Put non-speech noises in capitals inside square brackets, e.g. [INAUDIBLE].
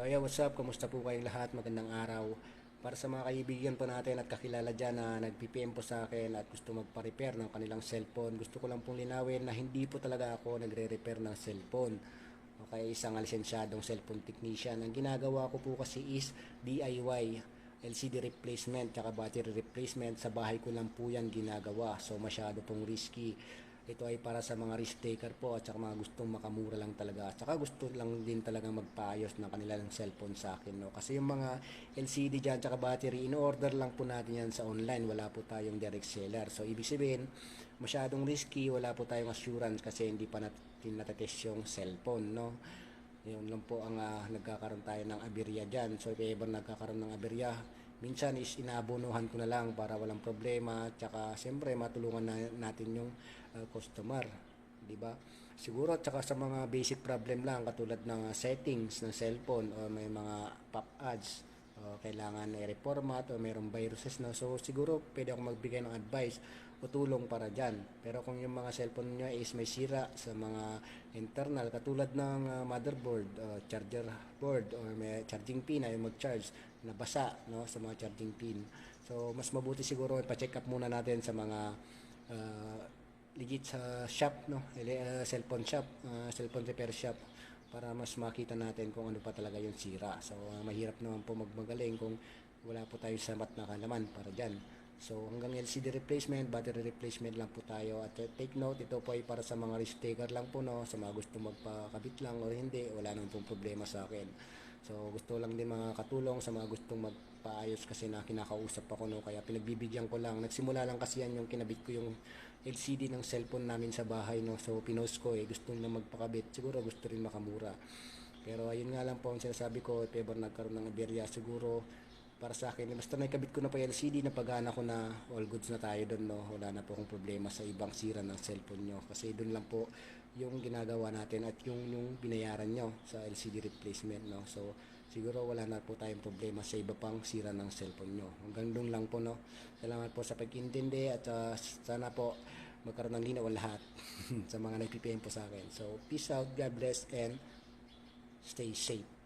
Yeah, what's up? Kumusta po kayong lahat? Magandang araw. Para sa mga kaibigan po natin at kakilala dyan na nag-PPM po sa akin at gusto magpa-repair ng kanilang cellphone, gusto ko lang pong linawin na hindi po talaga ako nagre-repair ng cellphone. O kaya isang lisensyadong cellphone technician. Ang ginagawa ko po kasi is DIY, LCD replacement, tsaka battery replacement. Sa bahay ko lang po yan ginagawa. So masyado pong risky. Ito ay para sa mga risk taker po at saka mga gustong makamura lang talaga. At saka gusto lang din talaga magpaayos ng kanilang cellphone sa akin. No? Kasi yung mga LCD dyan tsaka battery, in-order lang po natin yan sa online. Wala po tayong direct seller. So ibig sabihin, masyadong risky. Wala po tayong assurance kasi hindi pa natin natatest yung cellphone. No? Yun lang po ang uh, nagkakaroon tayo ng aberya dyan. So if ever nagkakaroon ng aberya, minsan is inaabonohan ko na lang para walang problema. Tsaka siyempre matulungan na, natin yung uh, customer. di ba? Siguro tsaka sa mga basic problem lang katulad ng settings ng cellphone o may mga pop ads o kailangan i-reformat o mayroong viruses na. So siguro pwede ako magbigay ng advice o tulong para dyan. Pero kung yung mga cellphone nyo is may sira sa mga internal katulad ng uh, motherboard, uh, charger board or may charging pin ay mag-charge nabasa no sa mga charging pin. So mas mabuti siguro ipa-check up muna natin sa mga uh, legit sa shop no, uh, cellphone shop, uh, cellphone repair shop para mas makita natin kung ano pa talaga yung sira. So uh, mahirap naman po magmagaling kung wala po tayo samat na kalaman para diyan. So hanggang LCD replacement, battery replacement lang po tayo. At take note, ito po ay para sa mga risk taker lang po no, sa mga gusto magpakabit lang o hindi, wala naman pong problema sa akin. So gusto lang din mga katulong sa mga gustong magpaayos kasi na kinakausap ako no, kaya pinagbibigyan ko lang. Nagsimula lang kasi yan yung kinabit ko yung LCD ng cellphone namin sa bahay no. So pinost ko eh, gusto nila magpakabit. Siguro gusto rin makamura. Pero ayun nga lang po ang sinasabi ko, if ever nagkaroon ng aberya, siguro para sa akin. Basta naikabit ko na pa LCD, napagana ko na all goods na tayo doon. No? Wala na po akong problema sa ibang sira ng cellphone nyo. Kasi doon lang po yung ginagawa natin at yung, yung binayaran nyo sa LCD replacement. No? So, siguro wala na po tayong problema sa iba pang sira ng cellphone nyo. Hanggang doon lang po. No? Salamat po sa pag-intindi at uh, sana po magkaroon ng linaw lahat [LAUGHS] sa mga nagpipm po sa akin. So, peace out, God bless, and stay safe.